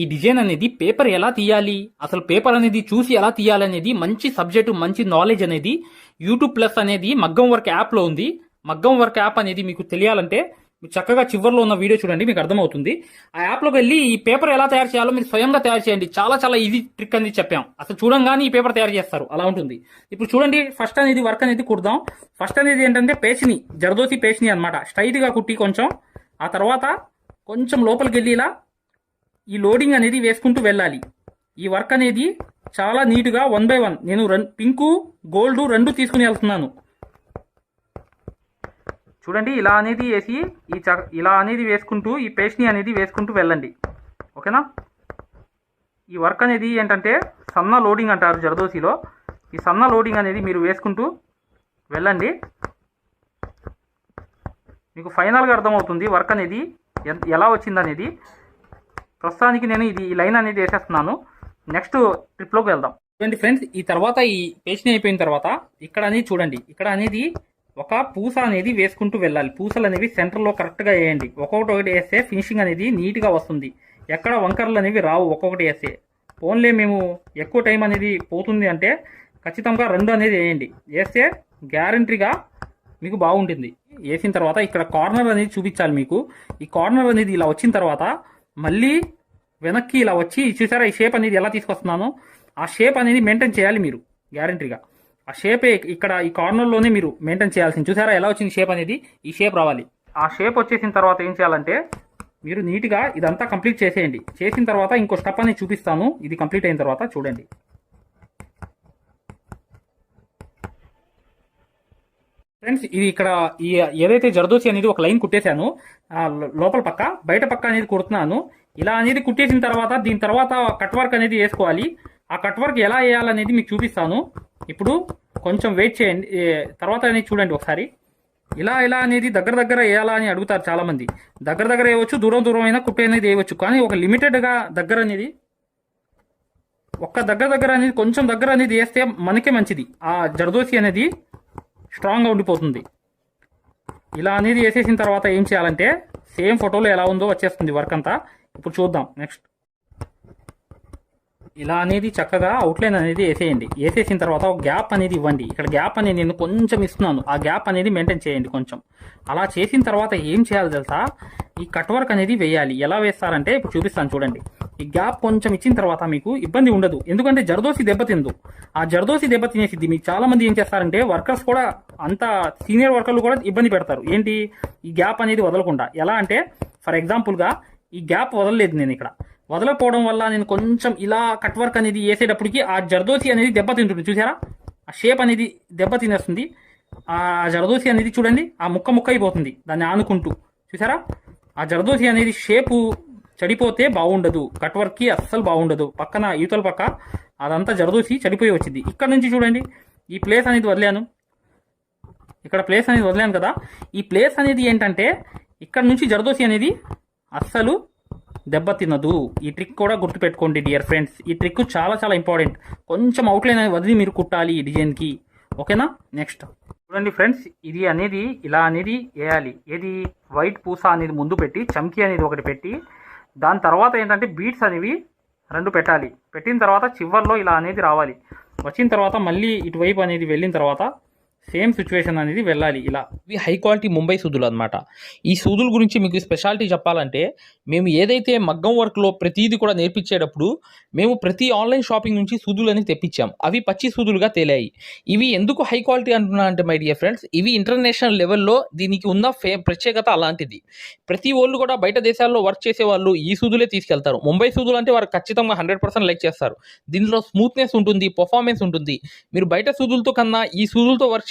ఈ డిజైన్ అనేది పేపర్ ఎలా తీయాలి? అసలు పేపర్ అనేది చూసి ఎలా తీయాలి అనేది మంచి సబ్జెక్టు మంచి నాలెడ్జ్ అనేది యూట్యూబ్ ప్లస్ అనేది మగ్గం వర్క్ యాప్లో ఉంది. మగ్గం వర్క్ యాప్ అనేది మీకు తెలియాలంటే మీరు చక్కగా చివరిలో ఉన్న వీడియో చూడండి మీకు అర్థమవుతుంది. ఆ యాప్లోకి వెళ్ళి ఈ పేపర్ ఎలా తయారు చేయాలో మీరు స్వయంగా తయారు చేయండి. చాలా చాలా ఈజీ ట్రిక్ అనేది చెప్పాం. అసలు చూడంగానే ఈ పేపర్ తయారు చేస్తారు. అలా ఉంటుంది. ఇప్పుడు చూడండి ఫస్ట్ అనేది వర్క్ అనేది కుడదాం. ఫస్ట్ అనేది ఏంటంటే పేచిని జరదోసి పేచిని అనమాట స్ట్రైట్గా కుట్టి కొంచెం ఆ తర్వాత కొంచెం లోపలికి వెళ్ళి ఇలా ఈ లోడింగ్ అనేది వేసుకుంటూ వెళ్ళాలి. ఈ వర్క్ అనేది చాలా నీట్గా వన్ బై వన్ నేను రన్ పింకు గోల్డ్ రెండు తీసుకుని వెళ్తున్నాను. చూడండి ఇలా అనేది వేసి ఈ చ ఇలా అనేది వేసుకుంటూ ఈ పేస్ట్ని అనేది వేసుకుంటూ వెళ్ళండి. ఓకేనా? ఈ వర్క్ అనేది ఏంటంటే సన్న లోడింగ్ అంటారు జరదోసిలో. ఈ సన్న లోడింగ్ అనేది మీరు వేసుకుంటూ వెళ్ళండి. మీకు ఫైనల్గా అర్థమవుతుంది వర్క్ అనేది ఎలా వచ్చిందనేది. ప్రస్తుతానికి నేను ఇది ఈ లైన్ అనేది వేసేస్తున్నాను. నెక్స్ట్ ట్రిప్లోకి వెళ్దాం. చూడండి ఫ్రెండ్స్ ఈ తర్వాత ఈ పేస్ట్ని అయిపోయిన తర్వాత ఇక్కడ అనేది చూడండి. ఇక్కడ అనేది ఒక పూస అనేది వేసుకుంటూ వెళ్ళాలి. పూసలు అనేవి సెంటర్లో కరెక్ట్గా వేయండి. ఒక్కొక్కటి ఒకటి వేస్తే ఫినిషింగ్ అనేది నీట్గా వస్తుంది. ఎక్కడ వంకర్లు అనేవి రావు ఒక్కొక్కటి వేస్తే. ఓన్లీ మేము ఎక్కువ టైం అనేది పోతుంది అంటే ఖచ్చితంగా రెండు అనేది వేయండి. వేస్తే గ్యారంటీగా మీకు బాగుంటుంది. వేసిన తర్వాత ఇక్కడ కార్నర్ అనేది చూపించాలి మీకు. ఈ కార్నర్ అనేది ఇలా వచ్చిన తర్వాత మళ్ళీ వెనక్కి ఇలా వచ్చి చూసారా ఈ షేప్ అనేది ఎలా తీసుకొస్తున్నానో? ఆ షేప్ అనేది మెయింటైన్ చేయాలి మీరు గ్యారంటీగా ఆ షేపే ఇక్కడ ఈ కార్నర్లోనే మీరు మెయింటైన్ చేయాల్సింది. చూసారా ఎలా వచ్చింది షేప్ అనేది? ఈ షేప్ రావాలి. ఆ షేప్ వచ్చేసిన తర్వాత ఏం చేయాలంటే మీరు నీట్గా ఇదంతా కంప్లీట్ చేసేయండి. చేసిన తర్వాత ఇంకో స్టెప్ అనేది చూపిస్తాను. ఇది కంప్లీట్ అయిన తర్వాత చూడండి. ఫ్రెండ్స్ ఇది ఇక్కడ ఈ ఏదైతే జరదోసి అనేది ఒక లైన్ కుట్టేశాను లోపల పక్క బయట పక్క అనేది కుడుతున్నాను. ఇలా అనేది కుట్టేసిన తర్వాత దీని తర్వాత కట్ వర్క్ అనేది వేసుకోవాలి. ఆ కట్ వర్క్ ఎలా వేయాలనేది మీకు చూపిస్తాను. ఇప్పుడు కొంచెం వెయిట్ చేయండి. తర్వాత అనేది చూడండి ఒకసారి. ఇలా ఇలా అనేది దగ్గర దగ్గర వేయాలా అని అడుగుతారు చాలామంది. దగ్గర దగ్గర వేయవచ్చు దూరం దూరం అయినా కుట్టే అనేది వేయవచ్చు. కానీ ఒక లిమిటెడ్గా దగ్గర అనేది ఒక్క దగ్గర దగ్గర అనేది కొంచెం దగ్గర అనేది వేస్తే మనకే మంచిది. ఆ జరదోసి అనేది స్ట్రాంగ్గా ఉండిపోతుంది. ఇలా అనేది వేసేసిన తర్వాత ఏం చేయాలంటే సేమ్ ఫోటోలో ఎలా ఉందో వచ్చేస్తుంది వర్క్ అంతా. ఇప్పుడు చూద్దాం నెక్స్ట్ ఇలా అనేది చక్కగా అవుట్లైన్ అనేది వేసేయండి. వేసేసిన తర్వాత ఒక గ్యాప్ అనేది ఇవ్వండి. ఇక్కడ గ్యాప్ అనేది నేను కొంచెం ఇస్తున్నాను. ఆ గ్యాప్ అనేది మెయింటైన్ చేయండి కొంచెం. అలా చేసిన తర్వాత ఏం చేయాలి తెలుసా? ఈ కట్ వర్క్ అనేది వేయాలి. ఎలా వేస్తారంటే ఇప్పుడు చూపిస్తాను చూడండి. ఈ గ్యాప్ కొంచెం ఇచ్చిన తర్వాత మీకు ఇబ్బంది ఉండదు. ఎందుకంటే జరదోసి దెబ్బతిందు ఆ జరదోసి దెబ్బతినేసిద్ది మీకు చాలా మంది ఏం చేస్తారంటే వర్కర్స్ కూడా అంత సీనియర్ వర్కర్లు కూడా ఇబ్బంది పెడతారు. ఏంటి? ఈ గ్యాప్ అనేది వదలకుండా. ఎలా అంటే ఫర్ ఎగ్జాంపుల్గా ఈ గ్యాప్ వదలలేదు నేను ఇక్కడ. వదలకపోవడం వల్ల నేను కొంచెం ఇలా కట్ వర్క్ అనేది వేసేటప్పటికి ఆ జర్దోసి అనేది దెబ్బతింటుంది చూసారా? ఆ షేప్ అనేది దెబ్బతినేస్తుంది ఆ జరదోసి అనేది చూడండి ఆ ముక్క ముక్క అయిపోతుంది దాన్ని ఆనుకుంటూ. చూసారా? ఆ జరదోసి అనేది షేపు చెడిపోతే బాగుండదు. కట్ వర్క్కి అస్సలు బాగుండదు. పక్కన యూతల పక్క అదంతా జరదోసి చెడిపోయి వచ్చింది. ఇక్కడ నుంచి చూడండి ఈ ప్లేస్ అనేది వదిలాను. ఇక్కడ ప్లేస్ అనేది వదిలాను కదా. ఈ ప్లేస్ అనేది ఏంటంటే ఇక్కడ నుంచి జరదోసి అనేది అస్సలు దెబ్బతినదు ఈ ట్రిక్ కూడా గుర్తుపెట్టుకోండి డియర్ ఫ్రెండ్స్ ఈ ట్రిక్ చాలా చాలా ఇంపార్టెంట్ కొంచెం అవుట్లైన్ వదిలి మీరు కుట్టాలి ఈ డిజైన్కి ఓకేనా నెక్స్ట్ చూడండి ఫ్రెండ్స్ ఇది అనేది ఇలా అనేది వేయాలి. ఏది? వైట్ పూస అనేది ముందు పెట్టి చమ్కీ అనేది ఒకటి పెట్టి దాని తర్వాత ఏంటంటే బీట్స్ అనేవి రెండు పెట్టాలి. పెట్టిన తర్వాత చివర్లో ఇలా అనేది రావాలి. వచ్చిన తర్వాత మళ్ళీ ఇటువైపు అనేది వెళ్ళిన తర్వాత సేమ్ సిచ్యువేషన్ అనేది వెళ్ళాలి ఇలా. ఇవి హై క్వాలిటీ ముంబై సూదులు అనమాట ఈ సూదుల గురించి మీకు స్పెషాలిటీ చెప్పాలంటే మేము ఏదైతే మగ్గం వర్క్లో ప్రతిదీ కూడా నేర్పించేటప్పుడు మేము ప్రతి ఆన్లైన్ షాపింగ్ నుంచి సూదులు అనేది తెప్పించాం. అవి పచ్చి సూదులుగా తేలాయి. ఇవి ఎందుకు హై క్వాలిటీ అంటున్నా అంటే మై డియర్ ఫ్రెండ్స్ ఇవి ఇంటర్నేషనల్ లెవెల్లో దీనికి ఉన్న ఫే ప్రత్యేకత అలాంటిది. ప్రతి వాళ్ళు కూడా బయట దేశాల్లో వర్క్ చేసే వాళ్ళు ఈ సూదులే తీసుకెళ్తారు. ముంబై సూదులు అంటే వారు ఖచ్చితంగా హండ్రెడ్ పర్సెంట్ లైక్ చేస్తారు. దీనిలో స్మూత్నెస్ ఉంటుంది పర్ఫార్మెన్స్ ఉంటుంది. మీరు బయట సూదులతో కన్నా ఈ సూదులతో వర్క్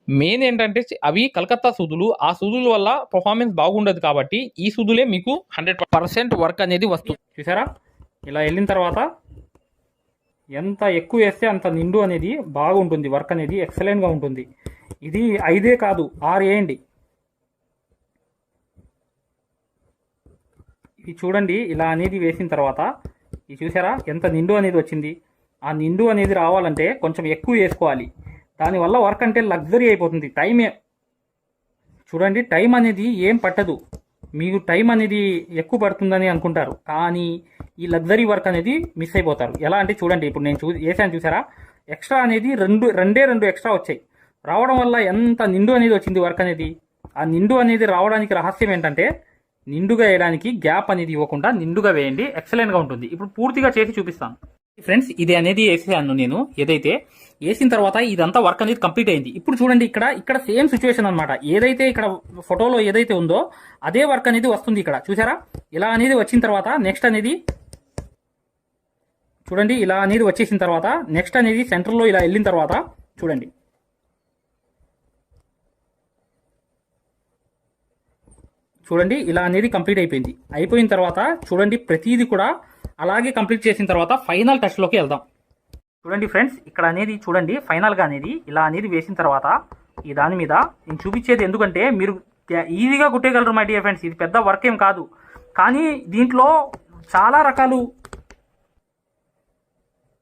మెయిన్ ఏంటంటే అవి కలకత్తా సూదులు. ఆ సూదుల వల్ల పర్ఫార్మెన్స్ బాగుండదు కాబట్టి ఈ సూదులే మీకు హండ్రెడ్ పర్సెంట్ వర్క్ అనేది వస్తుంది. చూసారా? ఇలా వెళ్ళిన తర్వాత ఎంత ఎక్కువ వేస్తే అంత నిండు అనేది బాగుంటుంది. వర్క్ అనేది ఎక్సలెంట్గా ఉంటుంది. ఇది ఐదే కాదు ఆరు వేయండి ఇది చూడండి ఇలా అనేది వేసిన తర్వాత ఇది చూసారా? ఎంత నిండు అనేది వచ్చింది. ఆ నిండు అనేది రావాలంటే కొంచెం ఎక్కువ వేసుకోవాలి. దానివల్ల వర్క్ అంటే లగ్జరీ అయిపోతుంది. టైమే చూడండి టైం అనేది ఏం పట్టదు. మీకు టైం అనేది ఎక్కువ పడుతుందని అనుకుంటారు. కానీ ఈ లగ్జరీ వర్క్ అనేది మిస్ అయిపోతారు. ఎలా అంటే చూడండి ఇప్పుడు నేను చూ వేసాను చూసారా? ఎక్స్ట్రా అనేది రెండు రెండే రెండు ఎక్స్ట్రా వచ్చాయి. రావడం వల్ల ఎంత నిండు అనేది వచ్చింది వర్క్ అనేది? ఆ నిండు అనేది రావడానికి రహస్యం ఏంటంటే నిండుగా వేయడానికి గ్యాప్ అనేది ఇవ్వకుండా నిండుగా వేయండి. ఎక్సలెంట్గా ఉంటుంది. ఇప్పుడు పూర్తిగా చేసి చూపిస్తాను. ఫ్రెండ్స్ ఇది అనేది వేసాను నేను ఏదైతే వేసిన తర్వాత ఇదంతా వర్క్ అనేది కంప్లీట్ అయింది. ఇప్పుడు చూడండి ఇక్కడ ఇక్కడ సేమ్ సిచ్యువేషన్ అనమాట ఏదైతే ఇక్కడ ఫోటోలో ఏదైతే ఉందో అదే వర్క్ అనేది వస్తుంది ఇక్కడ. చూసారా? ఇలా అనేది వచ్చిన తర్వాత నెక్స్ట్ అనేది చూడండి ఇలా అనేది వచ్చేసిన తర్వాత నెక్స్ట్ అనేది సెంటర్లో ఇలా వెళ్ళిన తర్వాత చూడండి. చూడండి ఇలా అనేది కంప్లీట్ అయిపోయింది. అయిపోయిన తర్వాత చూడండి ప్రతిదీ కూడా అలాగే కంప్లీట్ చేసిన తర్వాత ఫైనల్ టచ్లోకి వెళ్దాం. చూడండి ఫ్రెండ్స్ ఇక్కడ అనేది చూడండి ఫైనల్గా అనేది ఇలా అనేది వేసిన తర్వాత ఈ దాని మీద నేను చూపించేది ఎందుకంటే మీరు ఈజీగా కుట్టేయగలరు మై డియర్ ఫ్రెండ్స్ ఇది పెద్ద వర్క్ ఏం కాదు. కానీ దీంట్లో చాలా రకాలు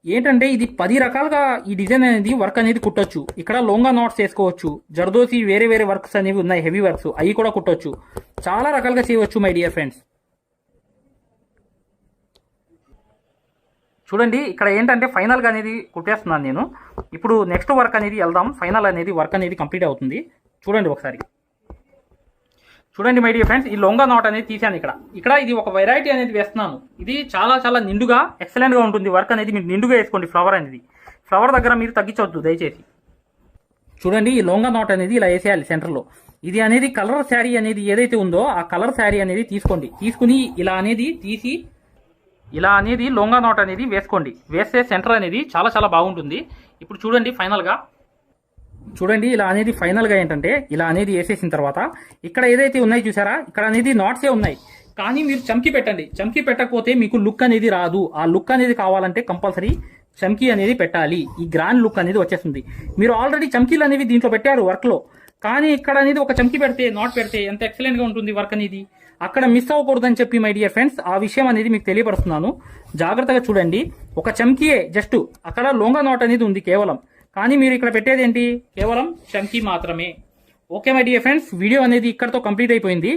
ఏంటంటే ఇది పది రకాలుగా ఈ డిజైన్ అనేది వర్క్ అనేది కుట్టొచ్చు. ఇక్కడ లోంగా నాట్స్ వేసుకోవచ్చు. జర్దోసి వేరే వేరే వర్క్స్ అనేవి ఉన్నాయి హెవీ వర్క్స్ అవి కూడా కుట్టొచ్చు. చాలా రకాలుగా చేయవచ్చు మై డియర్ ఫ్రెండ్స్ చూడండి ఇక్కడ ఏంటంటే ఫైనల్గా అనేది కుట్టేస్తున్నాను నేను. ఇప్పుడు నెక్స్ట్ వర్క్ అనేది వెళ్దాం. ఫైనల్ అనేది వర్క్ అనేది కంప్లీట్ అవుతుంది. చూడండి ఒకసారి. చూడండి మై డియర్ ఫ్రెండ్స్ ఈ లొంగా నాట్ అనేది తీసాను ఇక్కడ. ఇక్కడ ఇది ఒక వెరైటీ అనేది వేస్తున్నాను. ఇది చాలా చాలా నిండుగా ఎక్సలెంట్గా ఉంటుంది. వర్క్ అనేది మీరు నిండుగా వేసుకోండి ఫ్లవర్ అనేది. ఫ్లవర్ దగ్గర మీరు తగ్గించవద్దు దయచేసి. చూడండి ఈ లొంగ నాట్ అనేది ఇలా వేసేయాలి సెంటర్లో ఇది అనేది కలర్ శారీ అనేది ఏదైతే ఉందో ఆ కలర్ శారీ అనేది తీసుకోండి. తీసుకుని ఇలా అనేది తీసి ఇలా అనేది లోంగా నాట్ అనేది వేసుకోండి. వేస్తే సెంటర్ అనేది చాలా చాలా బాగుంటుంది. ఇప్పుడు చూడండి ఫైనల్గా చూడండి ఇలా అనేది ఫైనల్గా ఏంటంటే ఇలా అనేది వేసేసిన తర్వాత ఇక్కడ ఏదైతే ఉన్నాయి చూసారా? ఇక్కడ అనేది నాట్సే ఉన్నాయి. కానీ మీరు చమ్కి పెట్టండి. చమ్కి పెట్టకపోతే మీకు లుక్ అనేది రాదు. ఆ లుక్ అనేది కావాలంటే కంపల్సరీ చమ్కీ అనేది పెట్టాలి. ఈ గ్రాండ్ లుక్ అనేది వచ్చేస్తుంది. మీరు ఆల్రెడీ చమ్కీలు అనేవి దీంట్లో పెట్టారు వర్క్లో కానీ ఇక్కడ అనేది ఒక చమ్కి పెడితే నాట్ పెడితే ఎంత ఎక్సలెంట్గా ఉంటుంది వర్క్ అనేది? అక్కడ మిస్ అవ్వకూడదని చెప్పి మై డియర్ ఫ్రెండ్స్ ఆ విషయం అనేది మీకు తెలియపరుస్తున్నాను. జాగ్రత్తగా చూడండి. ఒక చమ్కీయే జస్ట్ అక్కడ లోంగా నాట్ అనేది ఉంది కేవలం. కానీ మీరు ఇక్కడ పెట్టేది ఏంటి? కేవలం చమ్కీ మాత్రమే. Okay my dear friends video అనేది ఇక్కడతో కంప్లీట్ అయిపోయింది.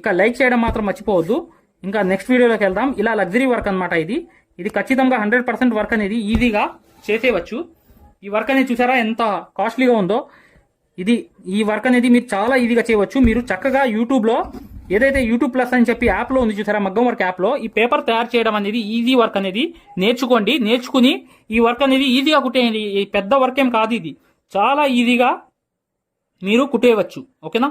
ఇక లైక్ చేయడం మాత్రం మర్చిపోవద్దు. ఇంకా నెక్స్ట్ వీడియోలోకి వెళ్దాం. ఇలా లగ్జరీ వర్క్ అన్నమాట ఇది. ఇది ఖచ్చితంగా హండ్రెడ్ పర్సెంట్ వర్క్ అనేది ఈజీగా చేసేయవచ్చు. ఈ వర్క్ అనేది చూసారా ఎంత కాస్ట్లీగా ఉందో? ఇది ఈ వర్క్ అనేది మీరు చాలా ఈజీగా చేయవచ్చు. మీరు చక్కగా యూట్యూబ్లో ఏదైతే యూట్యూబ్ ప్లస్ అని చెప్పి యాప్లో ఉంది చూసారా మగ్గం వర్క్ యాప్లో ఈ పేపర్ తయారు చేయడం అనేది ఈజీ వర్క్ అనేది నేర్చుకోండి నేర్చుకుని ఈ వర్క్ అనేది ఈజీగా కుట్టేయండి. పెద్ద వర్క్ ఏం కాదు ఇది. చాలా ఈజీగా మీరు కుట్టేయవచ్చు. ఓకేనా?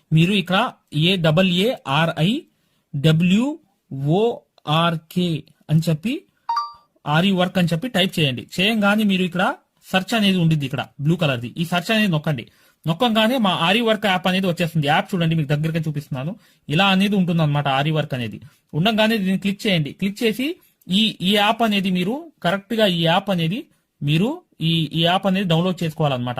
మీరు ఇక్కడ A double A R I W O R K అని చెప్పి ఆరి వర్క్ అని చెప్పి టైప్ చేయండి. చేయంగానే మీరు ఇక్కడ సెర్చ్ అనేది ఉండింది ఇక్కడ బ్లూ కలర్ది. ఈ సెర్చ్ అనేది నొక్కండి. నొక్కంగానే మా ఆరి వర్క్ యాప్ అనేది వచ్చేస్తుంది. యాప్ చూడండి మీకు దగ్గరగా చూపిస్తున్నాను. ఇలా అనేది ఉంటుంది అనమాట ఆరి వర్క్ అనేది. ఉండగానే దీన్ని క్లిక్ చేయండి. క్లిక్ చేసి ఈ ఈ యాప్ అనేది మీరు కరెక్ట్గా ఈ యాప్ అనేది మీరు ఈ ఈ యాప్ అనేది డౌన్లోడ్ చేసుకోవాలన్నమాట.